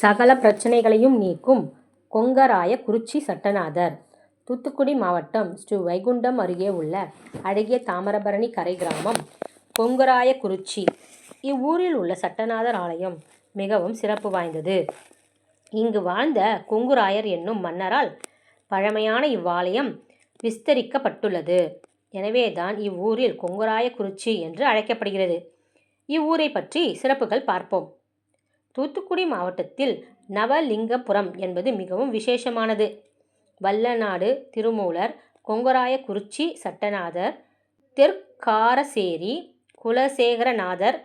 சகல பிரச்சனைகளையும் நீக்கும் கொங்கராய குறிச்சி சட்டநாதர். தூத்துக்குடி மாவட்டம் ஸ்ரீ வைகுண்டம் அருகே உள்ள அழகிய தாமிரபரணி கரை கிராமம் கொங்கராயக்குறிச்சி இவ்வூரில் உள்ள சட்டநாதர் ஆலயம் மிகவும் சிறப்பு வாய்ந்தது. இங்கு வாழ்ந்த கொங்குராயர் என்னும் மன்னரால் பழமையான இவ்வாலயம் விஸ்தரிக்கப்பட்டுள்ளது. எனவேதான் இவ்வூரில் கொங்குராயக்குறிச்சி என்று அழைக்கப்படுகிறது. இவ்வூரை பற்றி சிறப்புகள் பார்ப்போம். தூத்துக்குடி மாவட்டத்தில் நவலிங்கபுரம் என்பது மிகவும் விசேஷமானது. வல்லநாடு திருமூலர் கொங்கராயக்குறிச்சி சட்டநாதர் தெற்காரசேரி குலசேகரநாதர்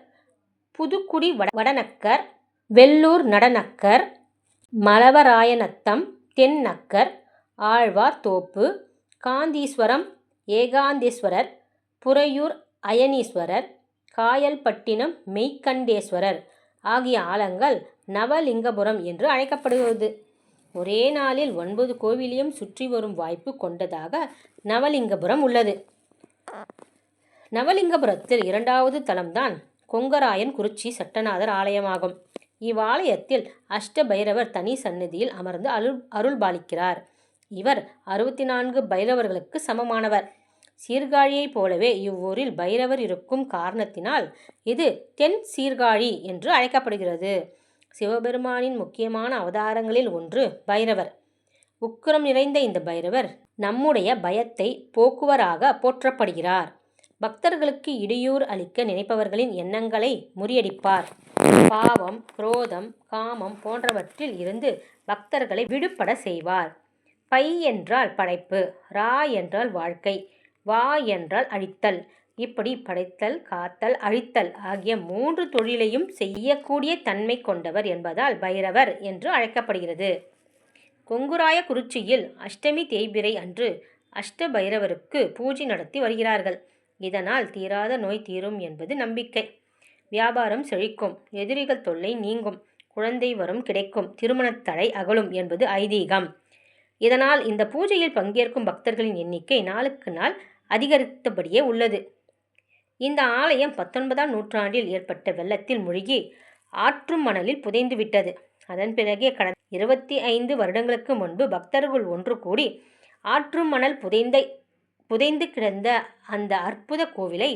புதுக்குடி வட வடநக்கர் வெள்ளூர் நடநக்கர் மலவராயநத்தம் தென்னக்கர் ஆழ்வார் தோப்பு காந்தீஸ்வரம் ஏகாந்தேஸ்வரர் புறையூர் அயனீஸ்வரர் காயல்பட்டினம் மெய்கண்டேஸ்வரர் ஆகிய ஆலங்கள் நவலிங்கபுரம் என்று அழைக்கப்படுகிறது ஒரே நாளில் ஒன்பது கோவிலையும் சுற்றி வரும் வாய்ப்பு கொண்டதாக நவலிங்கபுரம் உள்ளது. நவலிங்கபுரத்தில் இரண்டாவது தலம்தான் கொங்கராயன் குறிச்சி சட்டநாதர் ஆலயமாகும். இவ்வாலயத்தில் அஷ்ட பைரவர் தனி சந்நிதியில் அமர்ந்து அருள் அருள்பாலிக்கிறார். இவர் அறுபத்தி நான்கு பைரவர்களுக்கு சமமானவர். சீர்காழியைப் போலவே இவ்வூரில் பைரவர் இருக்கும் காரணத்தினால் இது தென் சீர்காழி என்று அழைக்கப்படுகிறது. சிவபெருமானின் முக்கியமான அவதாரங்களில் ஒன்று பைரவர். உக்கிரம் நிறைந்த இந்த பைரவர் நம்முடைய பயத்தை போக்குவராக போற்றப்படுகிறார். பக்தர்களுக்கு இடையூறு அளிக்க நினைப்பவர்களின் எண்ணங்களை முறியடிப்பார். பாவம் குரோதம் காமம் போன்றவற்றில் இருந்து பக்தர்களை விடுபட செய்வார். பை என்றால் படைப்பு ரா என்றால் வாழ்க்கை. வா என்றால் அழித்தல். இப்படி படைத்தல் காத்தல் அழித்தல் ஆகிய மூன்று தொழிலையும் செய்யக்கூடிய தன்மை கொண்டவர் என்பதால் பைரவர் என்று அழைக்கப்படுகிறது. கொங்குராய குறிச்சியில் அஷ்டமி தேய்பிரை அன்று அஷ்ட பைரவருக்கு பூஜை நடத்தி வருகிறார்கள். இதனால் தீராத நோய் தீரும் என்பது நம்பிக்கை. வியாபாரம் செழிக்கும் எதிரிகள் தொல்லை நீங்கும் குழந்தை வரும் கிடைக்கும் திருமணத் தடை அகலும் என்பது ஐதீகம். இதனால் இந்த பூஜையில் பங்கேற்கும் பக்தர்களின் எண்ணிக்கை நாளுக்கு நாள் அதிகரித்தபடியே உள்ளது. இந்த ஆலயம் பத்தொன்பதாம் நூற்றாண்டில் ஏற்பட்ட வெள்ளத்தில் மூழ்கி ஆற்று மணலில் புதைந்துவிட்டது அதன் பிறகே கடந்த இருபத்தி ஐந்து வருடங்களுக்கு முன்பு பக்தர்கள் ஒன்று கூடி ஆற்று மணல் புதைந்த புதைந்து கிடந்த அந்த அற்புத கோவிலை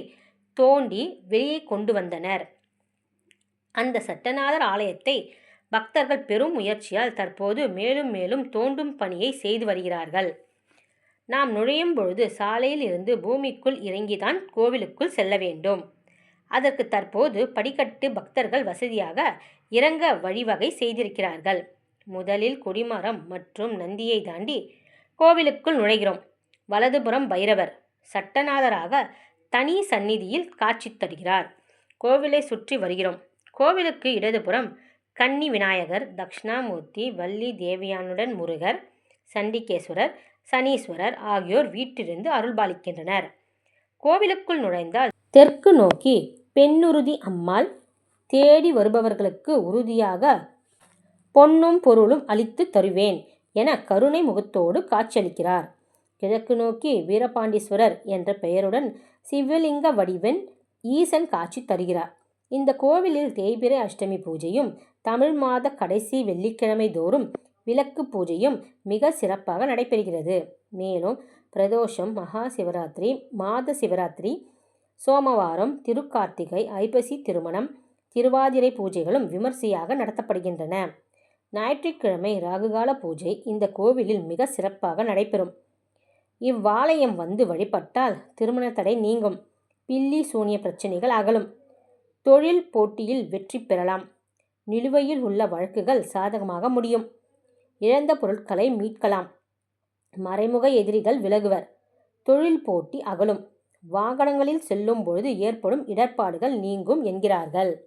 தோண்டி வெளியே கொண்டு வந்தனர். அந்த சட்டநாதர் ஆலயத்தை பக்தர்கள் பெரும் முயற்சியால் தற்போது மேலும் மேலும் தோண்டும் பணியை செய்து வருகிறார்கள். நாம் நுழையும் பொழுது சாலையில் இருந்து பூமிக்குள் இறங்கிதான் கோவிலுக்குள் செல்ல வேண்டும். அதற்கு தற்போது படிக்கட்டு பக்தர்கள் வசதியாக இறங்க வழிவகை செய்திருக்கிறார்கள். முதலில் கொடிமரம் மற்றும் நந்தியை தாண்டி கோவிலுக்குள் நுழைகிறோம். வலதுபுறம் பைரவர் சட்டநாதராக தனி சந்நிதியில் காட்சி தருகிறார். கோவிலை சுற்றி வருகிறோம். கோவிலுக்கு இடதுபுறம் கன்னி விநாயகர் தக்ஷணாமூர்த்தி வள்ளி தேவியானுடன் முருகர் சண்டிகேஸ்வரர் சனீஸ்வரர் ஆகியோர் வீட்டிலிருந்து அருள்பாலிக்கின்றனர். கோவிலுக்குள் நுழைந்தால் தெற்கு நோக்கி பெண்ணுறுதி அம்மாள் தேடி வருபவர்களுக்கு உறுதியாக பொன்னும் பொருளும் அளித்து தருவேன் என கருணை முகத்தோடு காட்சியளிக்கிறார். கிழக்கு நோக்கி வீரபாண்டீஸ்வரர் என்ற பெயருடன் சிவலிங்க வடிவன் ஈசன் காட்சி தருகிறார். இந்த கோவிலில் தேய்பிரை அஷ்டமி பூஜையும் தமிழ் மாத கடைசி வெள்ளிக்கிழமை தோறும் விளக்கு பூஜையும் மிக சிறப்பாக நடைபெறுகிறது. மேலும் பிரதோஷம் மகா சிவராத்திரி மாத சிவராத்திரி சோமவாரம் திருக்கார்த்திகை ஐப்பசி திருமணம் திருவாதிரை பூஜைகளும் விமர்சையாக நடத்தப்படுகின்றன. ஞாயிற்றுக்கிழமை ராகுகால பூஜை இந்த கோவிலில் மிக சிறப்பாக நடைபெறும். இவ்வாலயம் வந்து வழிபட்டால் திருமண தடை நீங்கும். பில்லி சூனிய பிரச்சனைகள் அகலும். தொழில் போட்டியில் வெற்றி பெறலாம். நிலுவையில் உள்ள வழக்குகள் சாதகமாக முடியும். இழந்த பொருட்களை மீட்கலாம். மறைமுக எதிரிகள் விலகுவர். தொழில் போட்டி அகலும். வாகனங்களில் செல்லும் பொழுது ஏற்படும் இடர்பாடுகள் நீங்கும் என்கிறார்கள்.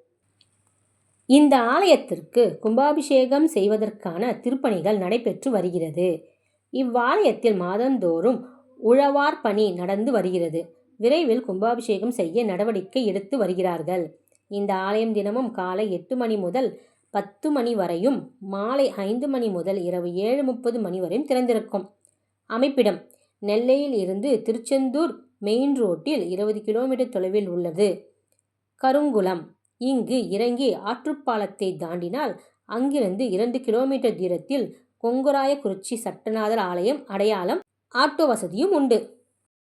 இந்த ஆலயத்திற்கு கும்பாபிஷேகம் செய்வதற்கான திருப்பணிகள் நடைபெற்று வருகிறது. இவ்வாலயத்தில் மாதந்தோறும் உழவார் பணி நடந்து வருகிறது. விரைவில் கும்பாபிஷேகம் செய்ய நடவடிக்கை எடுத்து வருகிறார்கள். இந்த ஆலயம் தினமும் காலை எட்டு மணி முதல் பத்து மணி வரையும் மாலை ஐந்து மணி முதல் இரவு ஏழு முப்பது மணி வரையும் திறந்திருக்கும். அமைப்பிடம் நெல்லையில் இருந்து திருச்செந்தூர் மெயின் ரோட்டில் இருபது கிலோமீட்டர் தொலைவில் உள்ளது. கருங்குளம் இங்கு இறங்கி ஆற்றுப்பாலத்தை தாண்டினால் அங்கிருந்து இரண்டு கிலோமீட்டர் தூரத்தில் கொங்குராயக்குறிச்சி சட்டநாதர் ஆலயம் அடையாளம் ஆட்டோ வசதியும் உண்டு.